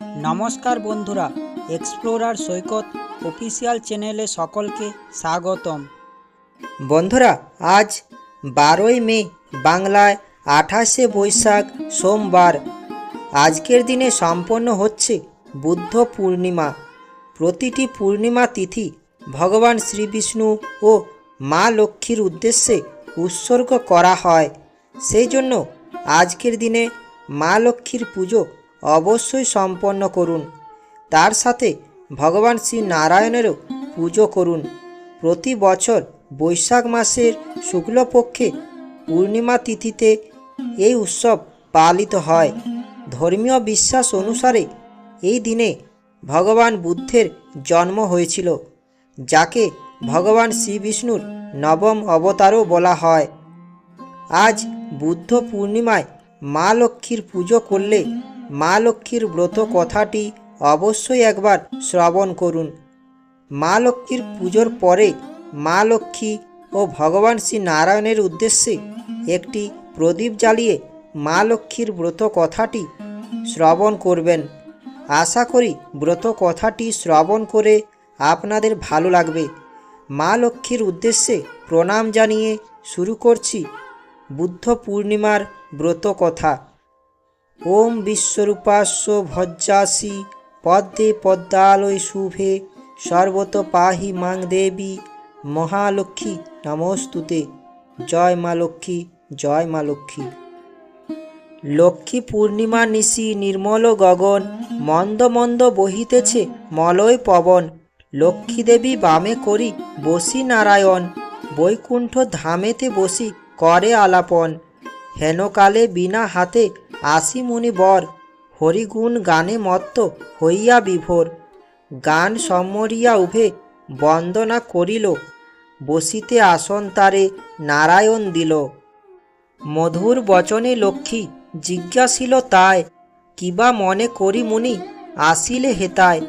নমস্কার বন্ধুরা এক্সপ্লোরার সৈকত অফিসিয়াল চ্যানেলে সকলকে স্বাগতম। বন্ধুরা, আজ বারোই মে, বাংলায় আঠাশে বৈশাখ সোমবার। আজকের দিনে সম্পন্ন হচ্ছে বুদ্ধ পূর্ণিমা। প্রতিটি পূর্ণিমা তিথি ভগবান শ্রীবিষ্ণু ও মা লক্ষ্মীর উদ্দেশ্যে উৎসর্গ করা হয়। সেই জন্য আজকের দিনে মা লক্ষ্মীর পুজো অবশ্যই সম্পন্ন করুন। তার সাথে ভগবান শ্রী নারায়ণেরও পুজো করুন। প্রতি বছর বৈশাখ মাসের শুক্লপক্ষে পূর্ণিমা তিথিতে এই উৎসব পালিত হয়। ধর্মীয় বিশ্বাস অনুসারে এই দিনে ভগবান বুদ্ধের জন্ম হয়েছিল, যাকে ভগবান শ্রীবিষ্ণুর নবম অবতারও বলা হয়। আজ বুদ্ধ পূর্ণিমায় মা লক্ষ্মীর পুজো করলে মা লক্ষ্মীর ব্রত কথাটি অবশ্যই একবার শ্রবণ করুন। মা লক্ষ্মীর পুজোর পরে মা লক্ষ্মী ও ভগবান শ্রী নারায়ণের উদ্দেশ্যে একটি প্রদীপ জ্বালিয়ে মা লক্ষ্মীর ব্রত কথাটি শ্রবণ করবেন। আশা করি ব্রত কথাটি শ্রবণ করে আপনাদের ভালো লাগবে। মা লক্ষ্মীর উদ্দেশ্যে প্রণাম জানিয়ে শুরু করছি বুদ্ধ পূর্ণিমার ব্রত কথা। ওম বিশ্বরূপাস্য ভজ্জাসি পদ্মে পদ্মালয় শুভে সর্বত পাহি মাং দেবী মহালক্ষ্মী নমস্তুতে। জয় মা লক্ষ্মী, জয় মা লক্ষ্মী। লক্ষ্মী পূর্ণিমা নিশি নির্মল গগন মন্দ মন্দ বহিতেছে মলয় পবন। লক্ষ্মী দেবী বামে করি বসি নারায়ণ, বৈকুণ্ঠ ধামেতে বসি করে আলাপন। হেনকালে বিনা হাতে আসি মুনি বর, হরিগুণ গানে মত্ত হইয়া বিভোর। গান সম্মরিয়া উভে বন্দনা করিল, বসিতে আসন তারে নারায়ণ দিল। মধুর বচনে লক্ষ্মী জিজ্ঞাসিল তাই কিবা মনে করি মুনি, আসিলে হেতায়?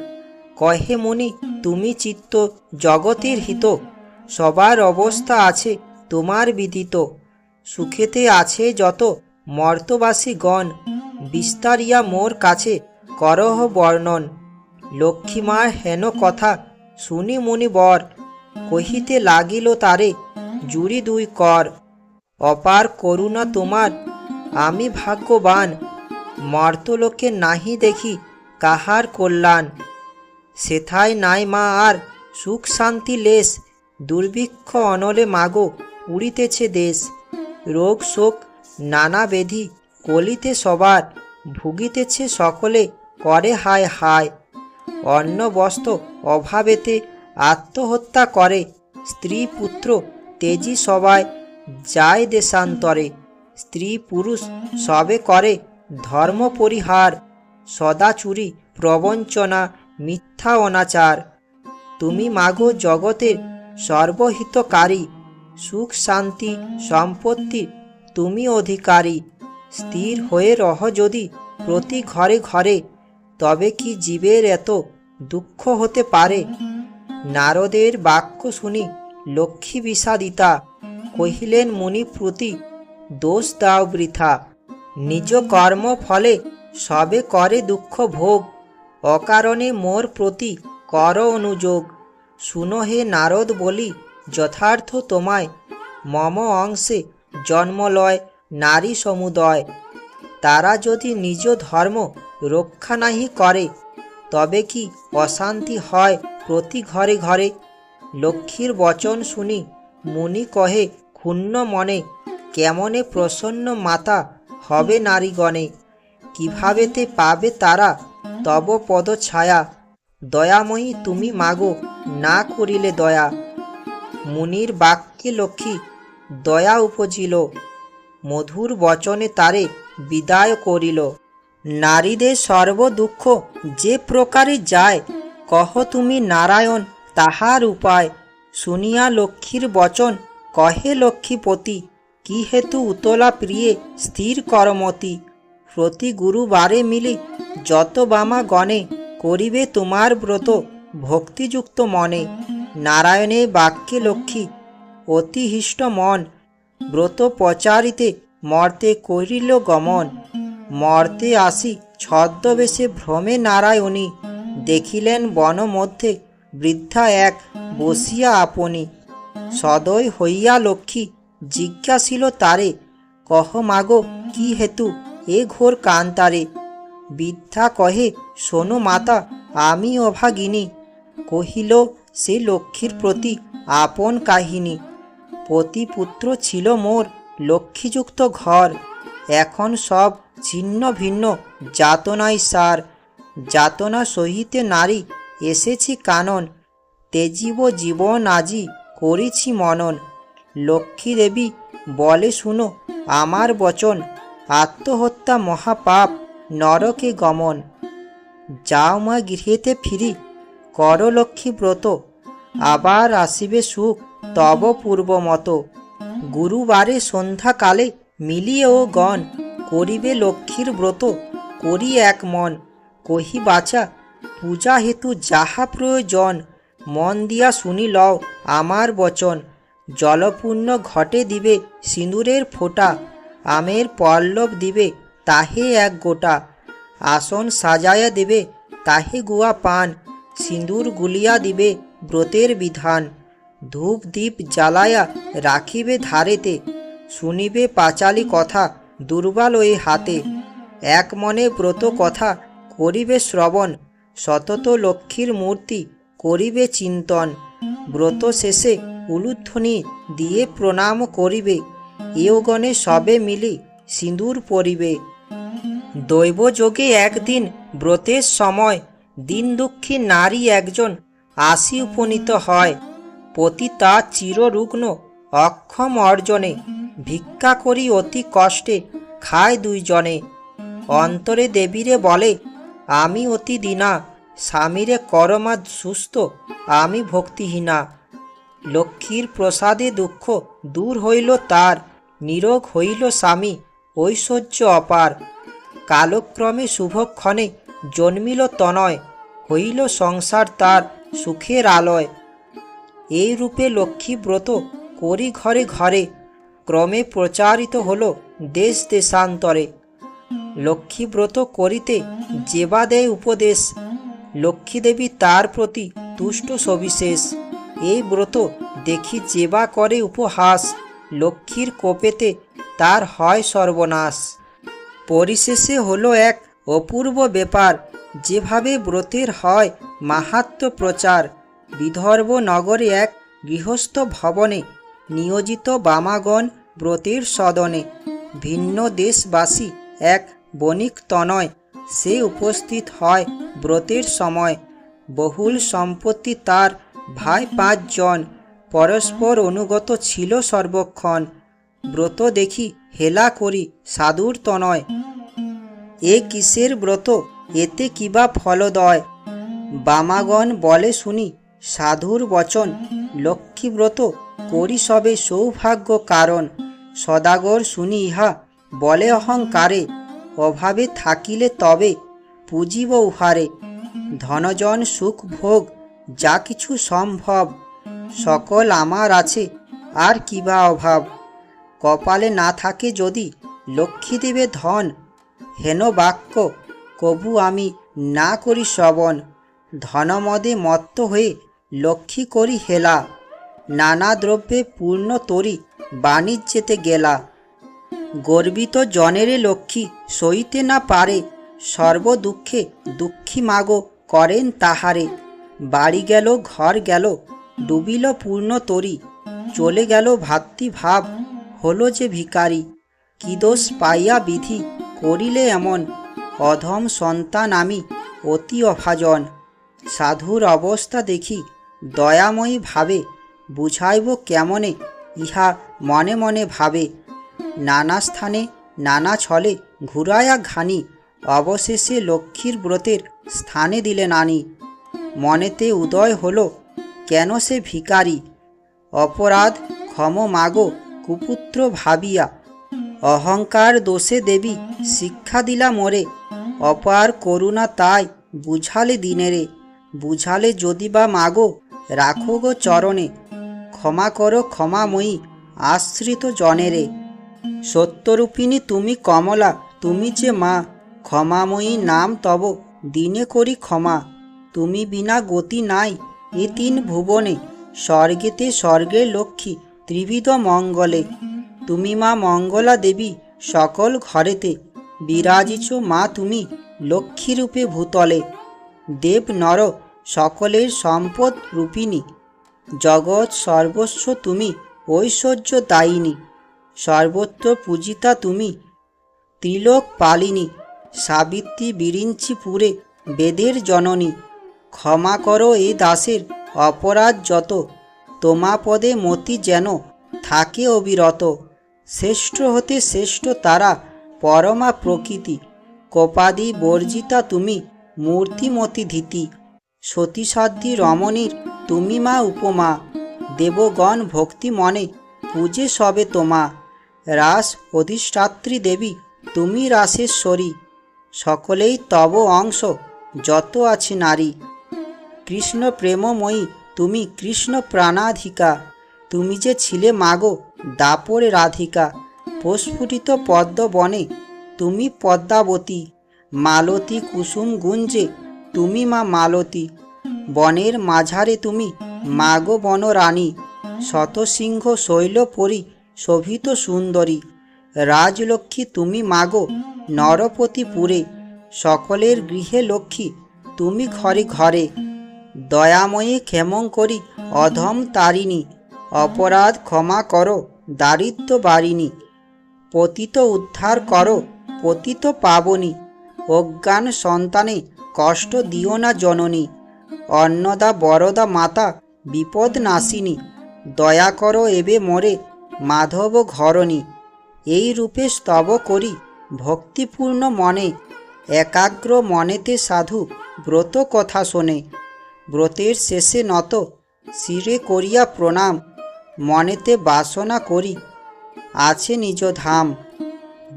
কহে মুনি, তুমি চিত্ত জগতের হিত, সবার অবস্থা আছে তোমার বিদিত। সুখেতে আছে যত মর্তবাসী গণ বিস্তারিয়া মোর কাছে করহ বর্ণন। লক্ষ্মীমার হেন কথা শুনি মুনি বর কহিতে লাগিল তারে, জুড়ি দুই কর। অপার করুণা তোমার, আমি ভাগ্যবান। মর্তলোকে নাহি দেখি কাহার কল্যাণ। সেথায় নাই মা আর সুখ শান্তি লেশ, দুর্ভিক্ষ অনলে মাগো উড়িতেছে দেশ। রোগ শোক নানা বেধি কলিতে সবার, ভুগিতেছে সকলে, করে হায় হায়। অন্ন বস্ত্র অভাবেতে আত্মহত্যা করে, স্ত্রী পুত্র তেজি সবাই যায় দেশান্তরে। স্ত্রী পুরুষ সবে করে ধর্ম পরিহার সদাচুরি প্রবঞ্চনা, মিথ্যা অনাচার। তুমি মাগো জগতের সর্বহিতকারী, সুখ শান্তি সম্পত্তি তুমি অধিকারী। স্থির হয়ে রহ যদি প্রতি ঘরে ঘরে, তবে কি জীবের এত দুঃখ হতে পারে? নারদের বাক্য শুনি লক্ষ্মী বিষাদিতা, কহিলেন মুনি প্রতি দোষ দাও বৃথা। নিজ কর্ম ফলে সবে করে দুঃখ ভোগ, অকারণে মোর প্রতি কর অনুযোগ। শুনো হে নারদ বলি, যথার্থ তোমায় মম অংশে জন্মলয়, নারী সমুদয়। তারা যদি নিজ ধর্ম রক্ষা নাহি করে, তবে কি অশান্তি হয় প্রতি ঘরে ঘরে? লক্ষ্মীর বচন শুনি মুনি কহে, ক্ষুণ্ণ মনে, কেমনে প্রসন্ন মাতা হবে নারীগণে? কিভাবেতে পাবে তারা তব পদ ছায়া দয়াময়ী তুমি মাগো, না করিলে দয়া। মুনির বাক্যে লক্ষ্মী দয়া উপজিল। মধুর বচনে তারে বিদায় করিল। নারীদের সর্ব দুঃখ যে প্রকারে যায়, কহ তুমি নারায়ণ তাহার উপায়। শুনিয়া লক্ষ্মীর বচন, কহে লক্ষ্মীপতি, কি হেতু উতলা প্রিয়ে স্থির করমতি? প্রতি গুরুবারে মিলি যত বামা গণে, করিবে তোমার ব্রত ভক্তিযুক্ত মনে। নারায়ণে বাক্যে লক্ষ্মী অতিহিষ্ট মন। ব্রত প্রচারিতে মর্তে করিল গমন। মর্তে আসি ছদ্মবেশে ভ্রমে নারায়ণী। দেখিলেন বন মধ্যে বৃদ্ধা এক বসিয়া আপনি। সদয় হইয়া লক্ষ্মী জিজ্ঞাসিল তারে, কহ মাগো, কি হেতু এ ঘোর কান্তারে? বৃদ্ধা কহে, শোনো মাতা, আমি অভাগিনী। কহিল, সে লক্ষ্মীর প্রতি আপন কাহিনী। পতিপুত্র ছিল মোর লক্ষ্মীযুক্ত ঘর। এখন সব ছিন্ন ভিন্ন যাতনায় সার। যাতনা সহিতে নারী এসেছি কানন, তেজীব জীবন আজি করেছি মনন। লক্ষ্মী দেবী বলে শুনো আমার বচন, আত্মহত্যা মহাপাপ, নরকে গমন। যাও মা গৃহেতে ফিরি, কর লক্ষ্মী ব্রত আবার আসিবে সুখ। তব পূর্ব মতো গুরুবারে সন্ধ্যাকালে মিলিয়ে ও গণ, করিবে লক্ষ্মীর ব্রত, করি এক মন। কহি বাচা পূজা হেতু যাহা প্রয়োজন, মন দিয়া শুনি লও আমার বচন। জলপূর্ণ ঘটে দিবে সিঁদুরের ফোঁটা, আমের পল্লব দিবে তাহে এক গোটা। আসন সাজায়া দেবে তাহে গুয়া পান, সিঁদুর গুলিয়া দিবে ব্রতের বিধান। ধূপ দীপ জ্বালায়া রাখিবে ধারেতে, শুনিবে পাঁচালি কথা দুর্বল ওই হাতে। এক মনে ব্রত কথা করিবে শ্রবণ, সতত লক্ষ্মীর মূর্তি করিবে চিন্তন। ব্রত শেষে উলুধ্বনি দিয়ে প্রণাম করিবে এওগণে সবে মিলি সিঁদুর পরিবে। দৈবযোগে একদিন ব্রতের সময় দিন দুঃখী নারী একজন আসি উপনীত হয়। পতি তার চিররুগ্ন, অক্ষম অর্জনে, ভিক্ষা করি অতি কষ্টে, খায় দুইজনে। অন্তরে দেবীরে বলে, আমি অতি দিনা, স্বামীরে করমা সুস্থ, আমি ভক্তিহীনা। লক্ষ্মীর প্রসাদে দুঃখ দূর হইল তার, নিরোগ হইল স্বামী, ঐশ্বর্য অপার। কালক্রমে শুভক্ষণে জন্মিল তনয়, হইল সংসার তার সুখের আলয়। এই রূপে লক্ষ্মী ব্রত করি ঘরে ঘরে, ক্রমে প্রচারিত হল দেশ দেশান্তরে। লক্ষ্মী ব্রত করিতে যেবা দেয় উপদেশ, লক্ষ্মী দেবী তার প্রতি তুষ্ট সবিশেষ। এই ব্রত দেখি যেবা করে উপহাস, লক্ষ্মীর কোপেতে তার হয় সর্বনাশ। পরিশেষে হলো এক অপূর্ব ব্যাপার, যেভাবে ব্রতের হয় মাহাত্ম প্রচার। বিদর্ভ নগরে এক গৃহস্থ ভবনে নিয়োজিত বামাগণ ব্রতের সদনে ভিন্ন দেশবাসী এক বণিক তনয়, সে উপস্থিত হয় ব্রতের সময়। বহুল সম্পত্তি তার ভাই পাঁচজন, পরস্পর অনুগত ছিল সর্বক্ষণ। ব্রত দেখি হেলা করি সাধুর তনয়। এ কিসের ব্রত? এতে কিবা ফলদয়? বামাগণ বলে শুনি সাধুর বচন লক্ষ্মীব্রত করি সবে সৌভাগ্য কারণ। সদাগর শুনি ইহা, বলে অহংকারে, অভাবে থাকিলে তবে পুজিব উহারে। ধনজন সুখ ভোগ, যা কিছু সম্ভব, সকল আমার আছে, আর কিবা অভাব? কপালে না থাকে যদি লক্ষ্মী দেবে ধন, হেন বাক্য কবু আমি না করি শ্রবণ। ধনমদে মত্ত হয়ে লক্ষ্মী করি হেলা, নানা দ্রব্যে পূর্ণ তরি বাণিজ্যেতে গেলা। গর্বিত জনেরে লক্ষ্মী সইতে না পারে সর্ব দুঃখে মাগো করেন তাহারে। বাড়ি গেল, ঘর গেল, ডুবিল পূর্ণ তরি, চলে গেল ভাতৃভাব, হলো যে ভিকারি কি দোষ পাইয়া বিধি করিলে এমন? অধম সন্তান আমি অতি অভাজন। সাধুর অবস্থা দেখি দয়াময়ী ভাবে বুঝাইব কেমনে, ইহা মনে মনে ভাবে। নানা স্থানে নানা ছলে ঘুরায়া ঘানি, অবশেষে লক্ষ্মীর ব্রতের স্থানে দিলে নানি। মনেতে উদয় হলো, কেন সে ভিকারি অপরাধ ক্ষম মাগো কুপুত্র ভাবিয়া, অহংকার দোষে দেবী শিক্ষা দিলা মোরে। অপার করুণা তাই বুঝালে দিনেরে, বুঝালে যদি বা মাগো রাখো গো চরণে, ক্ষমা করো ক্ষমাময়ী আশ্রিত জনেরে। সত্যরূপিণী তুমি কমলা, তুমি যে মা, ক্ষমাময়ী নাম তব, দিনে করি ক্ষমা। তুমি বিনা গতি নাই এ তিন ভুবনে, স্বর্গেতে স্বর্গের লক্ষ্মী ত্রিবিধ মঙ্গলে। তুমি মা মঙ্গলা দেবী সকল ঘরেতে, বিরাজিছ মা তুমি লক্ষ্মীরূপে ভূতলে। দেব নর সকলের সম্পদ রূপিণী। জগৎ সর্বস্ব তুমি, ঐশ্বর্য দায়িনী। সর্বত্র পূজিতা তুমি, ত্রিলোক পালিনী। সাবিত্রী বিরিঞ্চিপুরে বেদের জননী। ক্ষমা করো এই দাসের অপরাধ যত, তোমা পদে মতি যেন থাকে অবিরত। শ্রেষ্ঠ হতে শ্রেষ্ঠ তারা পরমা প্রকৃতি, কোপাদি বর্জিতা তুমি, মূর্তিমতি ধীতি। সতীসাধ্যী রমণীর তুমি মা উপমা। দেবগণ ভক্তি মনে, পূজে সবে তোমা। রাস অধিষ্ঠাত্রী দেবী, তুমি রাসেশ্বরী। সকলেই তব অংশ, যত আছে নারী। কৃষ্ণ প্রেমময়ী তুমি কৃষ্ণ প্রাণাধিকা তুমি যে ছিলে মাগো দাপরে রাধিকা। প্রস্ফুটিত পদ্ম বনে তুমি পদ্মাবতী। মালতী কুসুম গুঞ্জে তুমি মা মালতী। বনের মাঝারে তুমি মাগো বন বনরানী। শতসিংহ শৈলপরি শোভিত সুন্দরী। রাজলক্ষ্মী তুমি মাগো নরপতিপুরে। সকলের গৃহে লক্ষ্মী তুমি ঘরে ঘরে। দয়াময়ী ক্ষেমং করি অধম তারিণী। অপরাধ ক্ষমা করো দারিদ্র বারিণী। পতিত উদ্ধার করো পতিত পাবনী। অজ্ঞান সন্তানে কষ্ট দিও না জননী। অন্নদা, বরদা মাতা, বিপদ নাসিনী, দয়া করো এবে মোরে মাধব ঘরণী। এই রূপে স্তব করি ভক্তিপূর্ণ মনে, একাগ্র মনেতে সাধু ব্রত কথা শোনে। ব্রতের শেষে নত শিরে করিয়া প্রণাম, মনেতে বাসনা করি, আছে নিজ ধাম।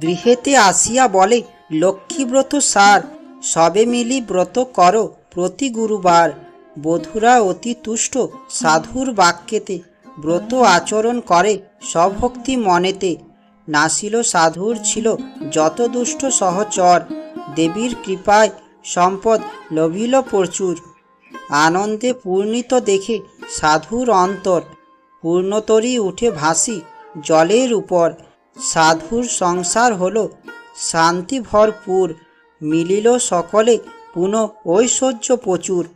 গৃহেতে আসিয়া বলে লক্ষ্মীব্রত সার সবে মিলি ব্রত করো প্রতি গুরুবার। বধুরা অতি তুষ্ট সাধুর বাক্যেতে ব্রত আচরণ করে সভক্তি মনেতে। নাসিল সাধুর ছিল যত দুষ্ট সহচর। দেবীর কৃপায় সম্পদ লভিল প্রচুর। আনন্দে পূর্ণিত দেখে সাধুর অন্তর পূর্ণতরী উঠে ভাসি জলের উপর। সাধুর সংসার হল শান্তি ভরপুর। মিলিল সকলে পুনঃ ঐশ্বর্য প্রচুর।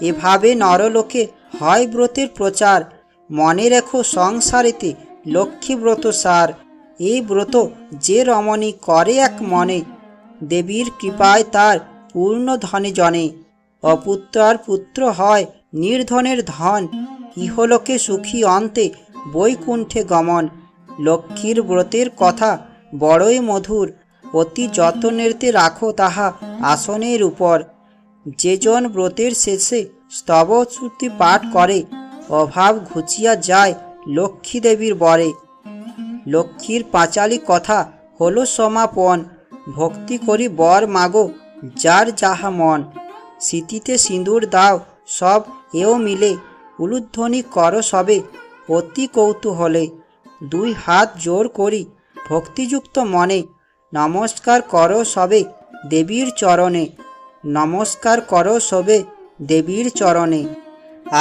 এভাবে নরলোকে হয় ব্রতের প্রচার। মনে রেখো সংসারেতে লক্ষ্মী ব্রত সার। এই ব্রত যে রমণী করে এক মনে, দেবীর কৃপায় তার পূর্ণ ধনে জনে। অপুত্রার পুত্র হয় নির্ধনের ধন, ইহলোকে সুখী অন্তে বৈকুণ্ঠে গমন। লক্ষ্মীর ব্রতের কথা বড়ই মধুর অতি যত্নেরতে রাখো তাহা আসনের উপর। যেজন ব্রতের শেষে স্তবশ্রুতি পাঠ করে, অভাব ঘুচিয়া যায় লক্ষ্মী দেবীর বরে। লক্ষ্মীর পাঁচালি কথা হলো সমাপন, ভক্তি করি বর মাগো, যার যাহা মন। স্মৃতিতে সিঁদুর দাও, সব এও মিলে, উলুধ্বনি কর সবে, অতি কৌতূহলে। দুই হাত জোর করি, ভক্তিযুক্ত মনে নমস্কার করো সবে দেবীর চরণে। নমস্কার করো সবে দেবীর চরণে।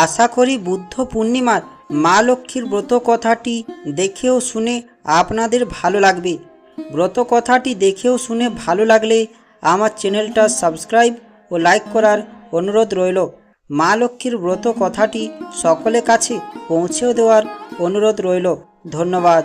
আশা করি বুদ্ধ পূর্ণিমার মা লক্ষ্মীর ব্রত কথাটি দেখেও শুনে আপনাদের ভালো লাগবে। ব্রত কথাটি দেখেও শুনে ভালো লাগলে আমার চ্যানেলটা সাবস্ক্রাইব ও লাইক করার অনুরোধ রইল। মা লক্ষ্মীর ব্রত কথাটি সকলের কাছে পৌঁছেও দেওয়ার অনুরোধ রইল। ধন্যবাদ।